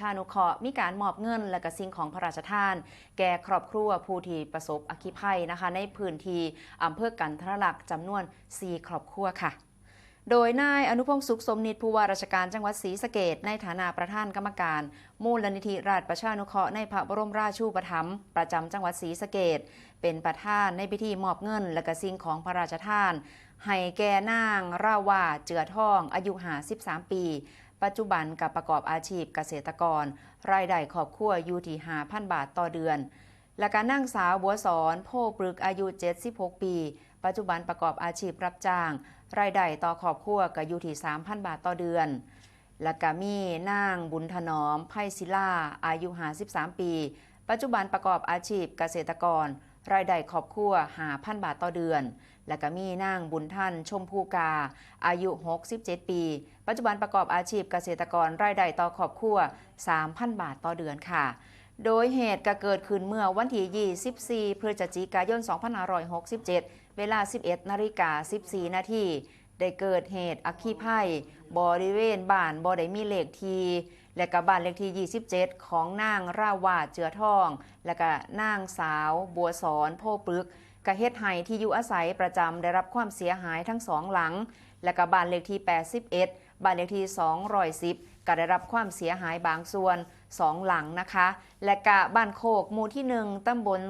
ชานุเคราะห์มีการมอบเงิน และก็สิ่งของพระราชทาน แก่ครอบครัวผู้ที่ประสบอัคคีภัยนะคะ ในพื้นที่อำเภอกันทรลักษ์จำนวน 4 ครอบครัวค่ะโดยนายอนุพงศ์สุขสมนิตผู้ว่าราชการจังหวัดศรีสะเกดในฐานะประธานกรรมการ มูลนิธิราชประชานุเคราะห์ในพระบรมราชูปถัมภ์ประจำจังหวัดศรีสะเกดเป็นประธานในพิธีมอบเงิน และก็สิ่งของพระราชทาน ให้แก่นาง ราวาเจือทอง อายุ53ปี ปัจจุบันกับประกอบอาชีพเกษตรกร รายได้ครอบครัวอยู่ที่5,000 บาทต่อเดือน และการนั่งสาวบัวสอนโพปรึกอายุ 76 ปี ปัจจุบันประกอบอาชีพรับจ้าง รายได้ต่อครอบครัวก็อยู่ที่3,000 บาทต่อเดือนและก็มีนางบุญถนอมไพศิลาอายุ 53 ปี ปัจจุบันประกอบอาชีพเกษตรกร รายได้ครอบครัว5,000บาทต่อเดือน และก็มีนางบุญท่านชมพูกา อายุ 67 ปี ปัจจุบันประกอบอาชีพเกษตรกรรายได้ต่อครอบครัว 3,000 บาทต่อเดือนค่ะ โดยเหตุก็เกิดขึ้นเมื่อวันที่24พฤศจิกายน 2567 เวลา 11นาฬิกา14 นาทีได้เกิดเหตุอัคคีภัยบริเวณบ้านบ่ได้มีเลขที และก็บ้านเลขที่ 27 ของนางราวาดเจือทอง และก็นางสาว บัวสอนโพปรึกกะเฮ็ดให้ที่อยู่อาศัยประจำได้รับความเสียหายทั้งสองหลัง และก็บ้านเลขที่ 81 บ้านเลขที่ 210 ก็ได้รับความเสียหายบางส่วน2หลังนะคะ และกะบ้านโคกหมู่ที่ 1ตำบล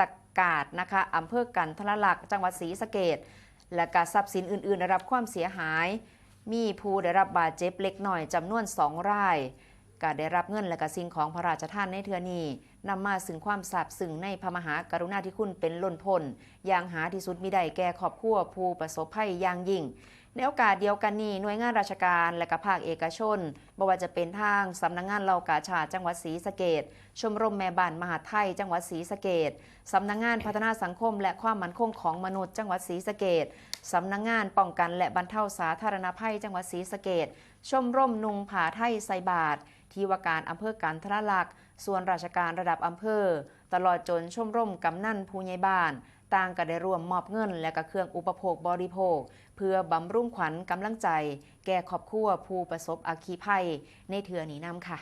ตะกาดนะคะอำเภอกันทรลักษ์จังหวัดศรีสะเกดและกะทรัพย์สินอื่นๆได้รับความเสียหาย มีผู้ได้รับบาดเจ็บเล็กน้อยจำนวนสองรายก็ได้รับเงินและกสิ่งของพระราชทานในเทือนี้นำมาซึ่งความสาบสึงในพระมหากรุณาธิคุณเป็นล้นพ้นอย่างหาที่สุดมิได้แก่ขอบครัวผู้ประสบภัยอย่างยิ่ง ในโอกาสเดียวกันนี้หน่วยงานราชการและก็ภาคเอกชนบ่ว่าจะเป็นทางสำนักงงานเหล่ากาชาดจังหวัดศรีสะเกดชมรมแม่บ้านมหาไทยจังหวัดศรีสะเกดสำนักงงานพัฒนาสังคม และความมั่นคงของมนุษย์จังหวัดศรีสะเกดสำนักงงานป้องกันและบรรเทาสาธารณภัย จังหวัดศรีสะเกดชมรมนุงผาไทยไซบาทที่ว่าการอำเภอการทรลักษ์ส่วนราชการระดับอำเภอ ตลอดจนชมรมกำนันผู้ใหญ่บ้าน ต่างก็ได้ร่วมมอบเงิน และก็เครื่องอุปโภคบริโภค เพื่อบำรุงขวัญกำลังใจ แก่ครอบครัวผู้ประสบอัคคีภัย ในเทือนี้นำค่ะ